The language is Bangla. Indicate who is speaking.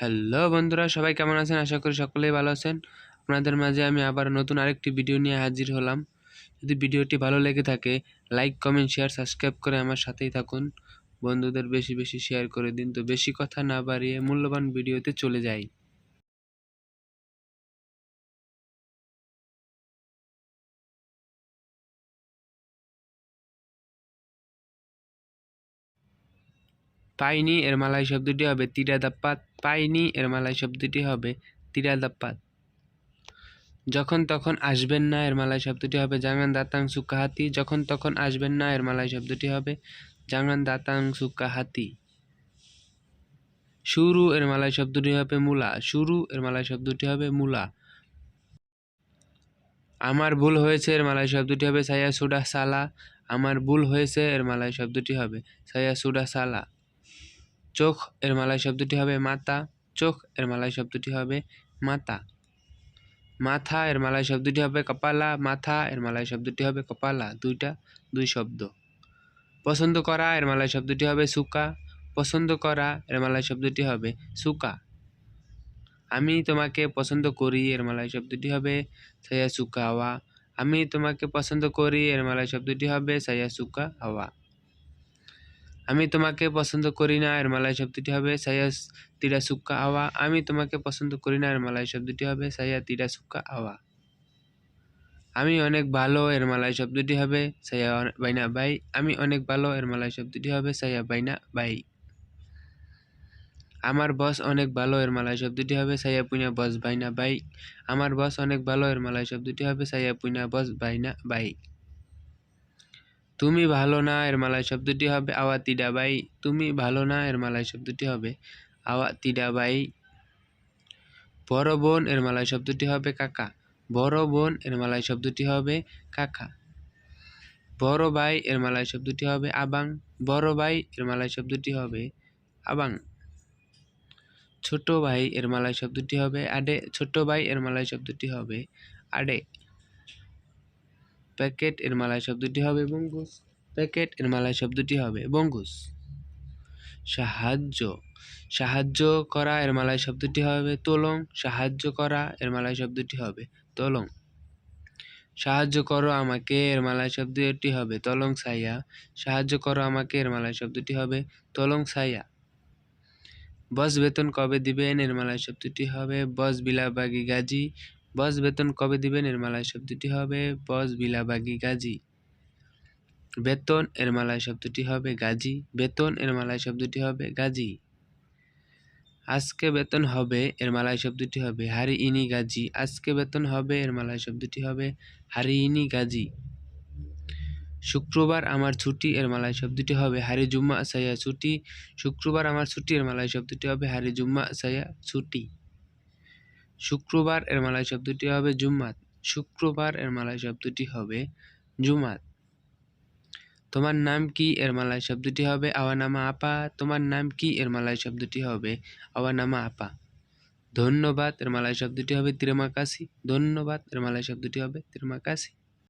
Speaker 1: হ্যালো বন্ধুরা, সবাই কেমন আছেন? আশা করি সকলেই ভালো আছেন। আপনাদের মাঝে আমি আবার নতুন আরেকটি ভিডিও নিয়ে হাজির হলাম। যদি ভিডিওটি ভালো লেগে থাকে, লাইক, কমেন্ট, শেয়ার, সাবস্ক্রাইব করে আমার সাথেই থাকুন। বন্ধুদের বেশি বেশি শেয়ার করে দিন তো বেশি কথা না বাড়িয়ে মূল্যবান ভিডিওতে চলে যাই। পাইনি, এর মালাই শব্দটি হবে তিরাদাপ্পাত। পাইনি, এর মালাই শব্দটি হবে তিরাদাপ্পাত। যখন তখন আসবেন না, এর মালাই শব্দটি হবে জাঙ্গান দাতাং সুকাহাতি। যখন তখন আসবেন না, এর মালাই শব্দটি হবে জাঙ্গান দাতাং সুকাহাতি। শুরু, এর মালাই শব্দটি হবে মূলা। শুরু, এর মালাই শব্দটি হবে মূলা। আমার ভুল হয়েছে, এর মালাই শব্দটি হবে সায়া সুডা সালা। আমার ভুল হয়েছে, এর মালাই শব্দটি হবে সায়া সুডা সালা। চোখ এর মালাই শব্দটি হবে মাতা, চোখ এর মালাই শব্দটি হবে মাতা। মাথা এর মালাই শব্দটি হবে কপালা, মাথা এর মালাই শব্দটি হবে কপালা, দুইটা, দুই শব্দ। পছন্দ করা এর মালাই শব্দটি হবে সুকা, পছন্দ করা এর মালাই শব্দটি হবে সুকা। আমি তোমাকে পছন্দ করি এর মালাই শব্দটি হবে সায়া সুকা হাওয়া। আমি তোমাকে পছন্দ করি এর মালাই শব্দটি হবে সায়া সুকা হাওয়া। আমি তোমাকে পছন্দ করি না, এর মালাই শব্দটি হবে সায়া তিরা সুক্কা আওয়া আমি তোমাকে পছন্দ করি না, এর মালাই শব্দটি হবে সাইয়া তিরা সুক্কা আওয়া আমি অনেক ভালো, এর মালাই শব্দটি হবে সাইয়া বাইনা বাই। আমি অনেক ভালো, এর মালাই শব্দটি হবে সাইয়া বাইনা বাই। আমার বস অনেক ভালো, এর মালাই শব্দটি হবে সাইয়া পুইনা বস বাইনা বাই। আমার বস অনেক ভালো, এর মালাই শব্দটি হবে সাইয়া পুইনা বস বাইনা বাই। তুমি ভালো না, এর মালাই শব্দটি হবে আওয়াতি ডাবাই তুমি ভালো না, এর মালাই শব্দটি হবে আওয়াতি ডাবাই বড় বোন, এর মালাই শব্দটি হবে কাকা। বড় বোন, এর মালাই শব্দটি হবে কাকা। বড় ভাই এর মালাই শব্দটি হবে আবাং। বড় ভাই এর মালাই শব্দটি হবে আবাং। ছোট ভাই এর মালাই শব্দটি হবে আডে। ছোট ভাই এর মালাই শব্দটি হবে আডে। প্যাকেট, এর মালায় শব্দটি হবে বঙ্গুস। প্যাকেট, এর মালায় শব্দটি হবে বঙ্গুস। সাহায্য সাহায্য করা, এর মালায় শব্দটি হবে তোলং। সাহায্য করা, এর মালায় শব্দটি হবে তোলং। সাহায্য করো আমাকে, এর মালায় শব্দটি হবে তলং সাইয়া সাহায্য করো আমাকে, এর মালায় শব্দটি হবে তলং সাইয়া বস বেতন কবে দিবেন, এর মালায় শব্দটি হবে বস বিলাবাগি গাজী। বস বেতন কবে দিবেন? এর মালায় শব্দটি হবে, বস বিলাবাগি গাজী। বেতন, এর মালায় শব্দটি হবে গাজী। বেতন, এর মালায় শব্দটি হবে গাজী। আজকে বেতন হবে, এর মালায় শব্দটি হবে হারি ইনি গাজী। আজকে বেতন হবে, এর মালায় শব্দটি হবে হারি ইনি গাজী। শুক্রবার আমার ছুটি, এর মালায় শব্দটি হবে হারি জুম্মা সাইয়া ছুটি। শুক্রবার আমার ছুটি, এর মালায় শব্দটি হবে হারি জুম্মা সাইয়া ছুটি। শুক্রবার এর মালায় শব্দটি হবে জুম্মাত। শুক্রবার এর মালায় শব্দটি হবে জুমাত তোমার নাম কি? এর মালায় শব্দটি হবে আওয়ানামা আপা। তোমার নাম কি? এর মালায় শব্দটি হবে আওয়ানামা আপা। ধন্যবাদ। এর মালায় শব্দটি হবে তিরমাকাশি। ধন্যবাদ। এর মালায় শব্দটি হবে তিরমাকাশি।